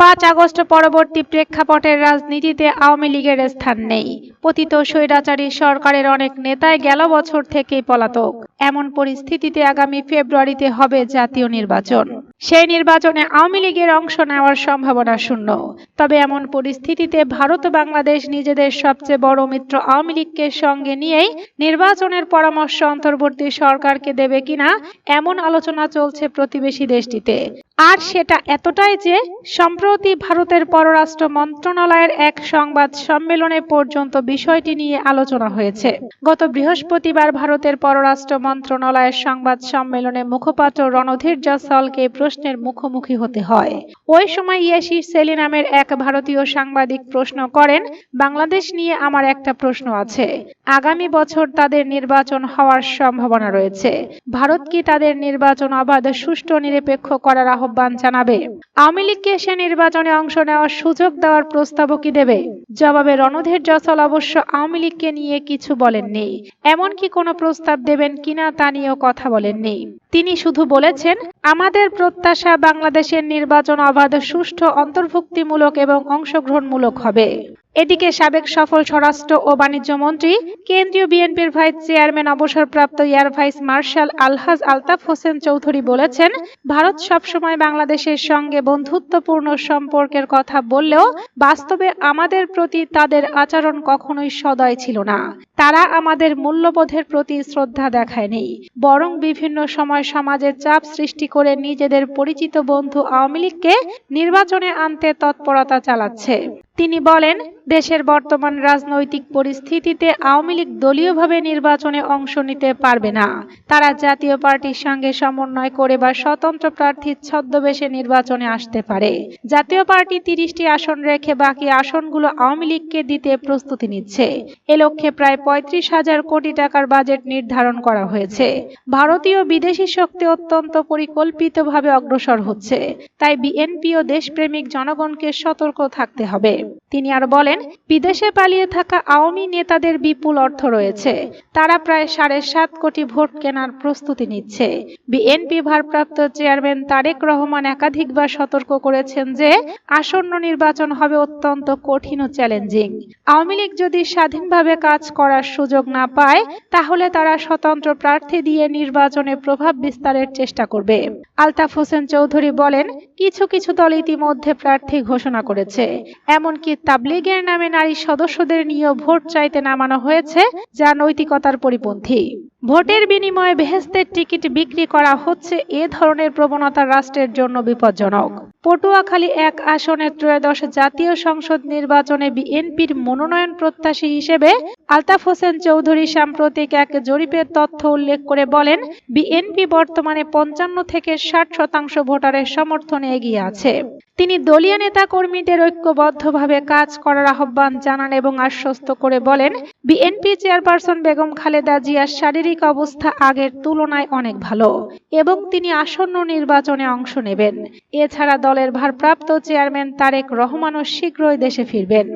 পাঁচ আগস্ট পরবর্তী প্রেক্ষাপটের রাজনীতিতে আওয়ামী লীগের স্থান নেই। পতিত স্বৈরাচারী সরকারের অনেক নেতাই গেল বছর থেকেই পলাতক। এমন পরিস্থিতিতে আগামী ফেব্রুয়ারিতে হবে জাতীয় নির্বাচন। সেই নির্বাচনে আওয়ামী লীগের অংশ নেওয়ার সম্ভাবনা শূন্য। তবে এমন পরিস্থিতিতে ভারত বাংলাদেশ নিজেদের সবচেয়ে বড় মিত্র আওয়ামী লীগকে সঙ্গে নিয়েই নির্বাচনের পরামর্শ অন্তর্বর্তী সরকারকে দেবে কিনা এমন আলোচনা চলছে প্রতিবেশী দেশটিতে। আর সেটা এতটাই যে, সম্প্রতি ভারতের পররাষ্ট্র মন্ত্রণালয়ের এক সংবাদ সম্মেলনে পর্যন্ত বিষয়টি নিয়ে আলোচনা হয়েছে। গত বৃহস্পতিবার ভারতের পররাষ্ট্র মন্ত্রণালয়ের সংবাদ সম্মেলনে মুখপাত্র রণধীর জসওয়ালকে প্রশ্নের মুখোমুখি হতে হয়। ওই সময় ইয়াসি সেলি নামের এক ভারতীয় সাংবাদিক প্রশ্ন করেন, বাংলাদেশ নিয়ে আমার একটা প্রশ্ন আছে। আগামী বছর তাদের নির্বাচন হওয়ার সম্ভাবনা রয়েছে। ভারত কি তাদের নির্বাচন অবাধ, সুষ্ঠু, নিরপেক্ষ করার আহ্বান জানাবে? আওয়ামী লীগকে সে নির্বাচনে অংশ নেওয়ার সুযোগ দেওয়ার প্রস্তাবও কি দেবে? জবাবে রণধীর জসল অবশ্য আওয়ামী লীগকে নিয়ে কিছু বলেননি। এমনকি কোনো প্রস্তাব দেবেন কিনা তা নিয়েও কথা বলেননি। তিনি শুধু বলেছেন, আমাদের প্রত্যাশা বাংলাদেশের নির্বাচন অবাধ, সুষ্ঠু, অন্তর্ভুক্তিমূলক এবং অংশগ্রহণমূলক হবে। এদিকে সাবেক সফল স্বরাষ্ট্র ও বাণিজ্য মন্ত্রী, কেন্দ্রীয় বিএনপির ভাইস চেয়ারম্যান অবসরপ্রাপ্ত air vice marshal Alhaj Altaf Hossain Chowdhury বলেছেন, ভারত সবসময় বাংলাদেশের সঙ্গে বন্ধুত্বপূর্ণ সম্পর্কের কথা বললেও বাস্তবে আমাদের প্রতি তাদের আচরণ কখনোই সদয় ছিল না। তারা আমাদের মূল্যবোধের প্রতি শ্রদ্ধা দেখায়নি, বরং বিভিন্ন সময় সমাজে চাপ সৃষ্টি করে নিজেদের পরিচিত বন্ধু আওয়ামী লীগকে নির্বাচনে আনতে তৎপরতা চালাচ্ছে। তিনি বলেন, দেশের বর্তমান রাজনৈতিক পরিস্থিতিতে আওয়ামী লীগ দলীয়ভাবে নির্বাচনে অংশ নিতে পারবে না। তারা জাতীয় পার্টির সঙ্গে সমন্বয় করে বা স্বতন্ত্র প্রার্থীর ছদ্মবেশে নির্বাচনে আসতে পারে। জাতীয় পার্টি তিরিশটি আসন রেখে বাকি আসনগুলো আওয়ামী লীগকে দিতে প্রস্তুতি নিচ্ছে। এ লক্ষ্যে প্রায় পঁয়ত্রিশ হাজার কোটি টাকার বাজেট নির্ধারণ করা হয়েছে। ভারতীয় বিদেশি শক্তি অত্যন্ত পরিকল্পিতভাবে অগ্রসর হচ্ছে। তাই বিএনপি ও দেশপ্রেমিক জনগণকে সতর্ক থাকতে হবে। তিনি আর বলেন, বিদেশে পালিয়ে থাকা আওয়ামী নেতাদের বিপুল অর্থ রয়েছে। তারা প্রায় সাড়ে সাত কোটি ভোট কেনার প্রস্তুতি নিচ্ছে। বিএনপি ভারপ্রাপ্ত চেয়ারম্যান তারেক রহমান একাধিকবার সতর্ক করেছেন যে, আসন্ন নির্বাচন হবে অত্যন্ত কঠিন ও চ্যালেঞ্জিং। আওয়ামী লীগ যদি স্বাধীনভাবে কাজ করার সুযোগ না পায়, তাহলে তারা স্বতন্ত্র প্রার্থী দিয়ে নির্বাচনে প্রভাব বিস্তারের চেষ্টা করবে। আলতাফ হোসেন চৌধুরী বলেন, কিছু কিছু দল ইতিমধ্যে প্রার্থী ঘোষণা করেছে। এমনকি তাবলিগের নামে নারী সদস্যদের নিয়েও ভোট চাইতে নামানো হয়েছে যা নৈতিকতার পরিপন্থী। ভোটের বিনিময়ে বেহেস্তের টিকিট বিক্রি করা হচ্ছে এ ধরনের প্রবণতা রাষ্ট্রের জন্য বিপজ্জনক। পটুয়াখালী এক আসনে ত্রয়োদশ জাতীয় সংসদ নির্বাচনে বিএনপির মনোনয়ন প্রত্যাশী হিসেবে আলতাফ হোসেন চৌধুরী সাম্প্রতিক এক জরিপের তথ্য উল্লেখ করে বলেন, বিএনপি বর্তমানে পঞ্চান্ন থেকে ষাট শতাংশ ভোটারের সমর্থনে এগিয়ে আছে। তিনি দলীয় নেতা কর্মীদের ঐক্যবদ্ধভাবে কাজ করার আহ্বান জানান এবং আশ্বস্ত করে বলেন বিএনপি চেয়ারপারসন বেগম খালেদা জিয়ার শারীরিক অবস্থা আগের তুলনায় অনেক ভালো এবং তিনি আসন্ন নির্বাচনে অংশ নেবেন। এছাড়া দলের ভারপ্রাপ্ত চেয়ারম্যান তারেক রহমানও শীঘ্রই দেশে ফিরবেন।